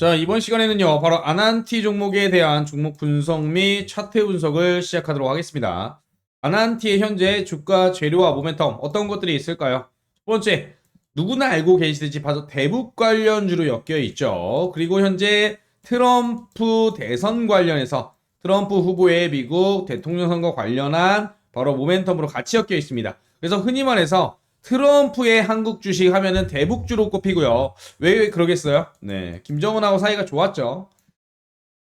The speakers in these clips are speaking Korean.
자, 이번 시간에는요, 바로 아난티 종목에 대한 종목 분석 및 차트 분석을 시작하도록 하겠습니다. 아난티의 현재 주가 재료와 모멘텀 어떤 것들이 있을까요? 첫 번째, 누구나 알고 계시듯이 바로 대북 관련주로 엮여 있죠. 그리고 현재 트럼프 대선 관련해서 트럼프 후보의 미국 대통령 선거 관련한 바로 모멘텀으로 같이 엮여 있습니다. 그래서 흔히 말해서 트럼프의 한국 주식 하면은 대북주로 꼽히고요. 왜 그러겠어요? 네. 김정은하고 사이가 좋았죠.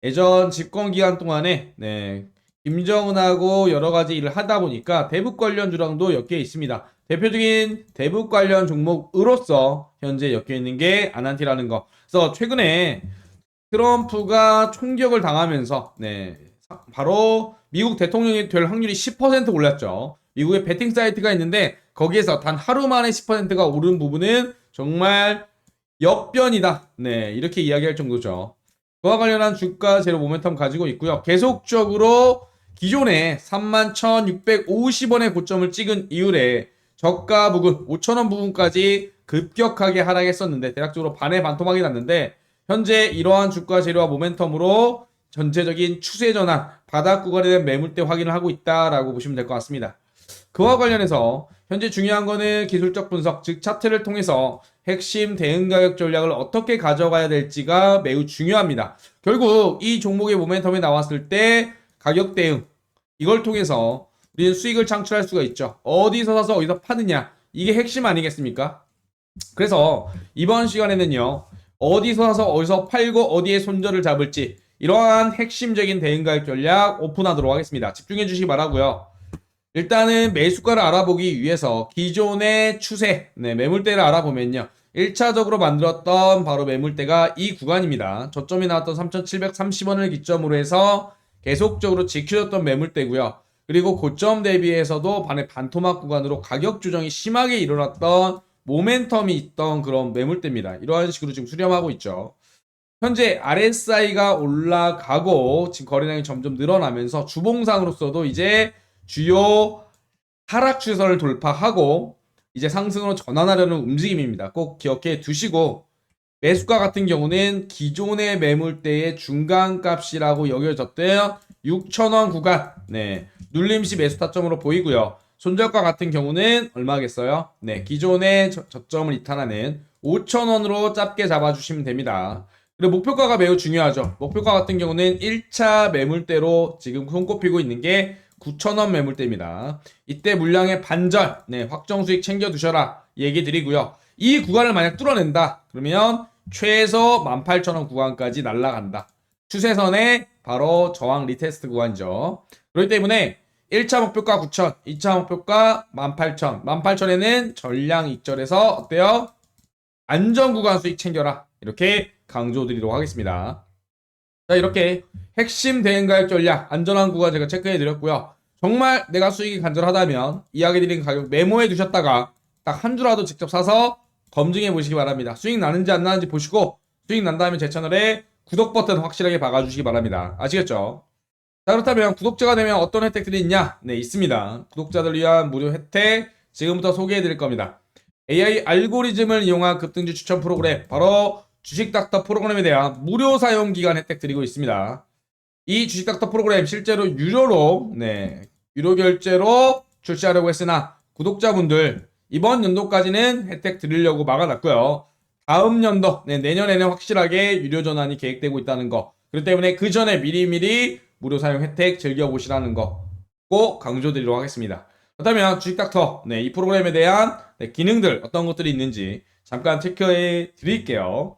예전 집권 기간 동안에 네. 김정은하고 여러 가지 일을 하다 보니까 대북 관련 주랑도 엮여 있습니다. 대표적인 대북 관련 종목으로서 현재 엮여 있는 게 아난티라는 거. 그래서 최근에 트럼프가 총격을 당하면서 네. 바로 미국 대통령이 될 확률이 10% 올랐죠. 미국의 베팅 사이트가 있는데 거기에서 단 하루 만에 10%가 오른 부분은 정말 역변이다. 네, 이렇게 이야기할 정도죠. 그와 관련한 주가 제로 모멘텀 가지고 있고요. 계속적으로 기존에 31,650원의 고점을 찍은 이후에 저가 부근 5,000원 부분까지 급격하게 하락했었는데 대략적으로 반의 반토막이 났는데 현재 이러한 주가 재료와 모멘텀으로 전체적인 추세 전환, 바닥 구간에 대한 매물대 확인을 하고 있다라고 보시면 될 것 같습니다. 그와 관련해서 현재 중요한 거는 기술적 분석, 즉 차트를 통해서 핵심 대응 가격 전략을 어떻게 가져가야 될지가 매우 중요합니다. 결국 이 종목의 모멘텀이 나왔을 때 가격 대응 이걸 통해서 우리는 수익을 창출할 수가 있죠. 어디서 사서 어디서 파느냐 이게 핵심 아니겠습니까? 그래서 이번 시간에는요 어디서 사서 어디서 팔고 어디에 손절을 잡을지 이러한 핵심적인 대응 가격 전략 오픈하도록 하겠습니다. 집중해 주시기 바라고요. 일단은 매수가를 알아보기 위해서 기존의 추세, 네, 매물대를 알아보면요. 1차적으로 만들었던 바로 매물대가 이 구간입니다. 저점이 나왔던 3,730원을 기점으로 해서 계속적으로 지켜졌던 매물대고요. 그리고 고점 대비해서도 반의 반토막 구간으로 가격 조정이 심하게 일어났던 모멘텀이 있던 그런 매물대입니다. 이러한 식으로 지금 수렴하고 있죠. 현재 RSI가 올라가고 지금 거래량이 점점 늘어나면서 주봉상으로서도 이제 주요 하락 추세선을 돌파하고 이제 상승으로 전환하려는 움직임입니다. 꼭 기억해 두시고 매수가 같은 경우는 기존의 매물대의 중간 값이라고 여겨졌던 6,000원 구간 네 눌림시 매수 타점으로 보이고요. 손절가 같은 경우는 얼마겠어요? 네 기존의 저, 저점을 이탈하는 5,000원으로 짧게 잡아주시면 됩니다. 그리고 목표가가 매우 중요하죠. 목표가 같은 경우는 1차 매물대로 지금 손꼽히고 있는 게 9,000원 매물대입니다. 이때 물량의 반절, 네, 확정 수익 챙겨 두셔라 얘기 드리고요. 이 구간을 만약 뚫어낸다 그러면 최소 18,000원 구간까지 날아간다. 추세선의 바로 저항 리테스트 구간이죠. 그렇기 때문에 1차 목표가 9,000, 2차 목표가 18,000. 18,000에는 전량 익절해서 어때요? 안전 구간 수익 챙겨라. 이렇게 강조 드리도록 하겠습니다. 자, 이렇게 핵심 대응 가격 전략, 안전한 구간 제가 체크해 드렸고요. 정말 내가 수익이 간절하다면 이야기 드린 가격 메모해 두셨다가 딱 한 주라도 직접 사서 검증해 보시기 바랍니다. 수익 나는지 안 나는지 보시고 수익 난 다음에 제 채널에 구독 버튼 확실하게 박아주시기 바랍니다. 아시겠죠? 자, 그렇다면 구독자가 되면 어떤 혜택들이 있냐? 네, 있습니다. 구독자들 위한 무료 혜택 지금부터 소개해 드릴 겁니다. AI 알고리즘을 이용한 급등주 추천 프로그램, 바로 주식닥터 프로그램에 대한 무료 사용 기간 혜택 드리고 있습니다. 이 주식닥터 프로그램 실제로 유료로, 네, 유료 결제로 출시하려고 했으나 구독자분들 이번 연도까지는 혜택 드리려고 막아놨고요. 다음 연도, 네, 내년에는 확실하게 유료 전환이 계획되고 있다는 거. 그렇기 때문에 그 전에 미리미리 무료 사용 혜택 즐겨보시라는 거 꼭 강조드리도록 하겠습니다. 그렇다면 주식닥터, 네, 이 프로그램에 대한 네, 기능들 어떤 것들이 있는지 잠깐 체크해 드릴게요.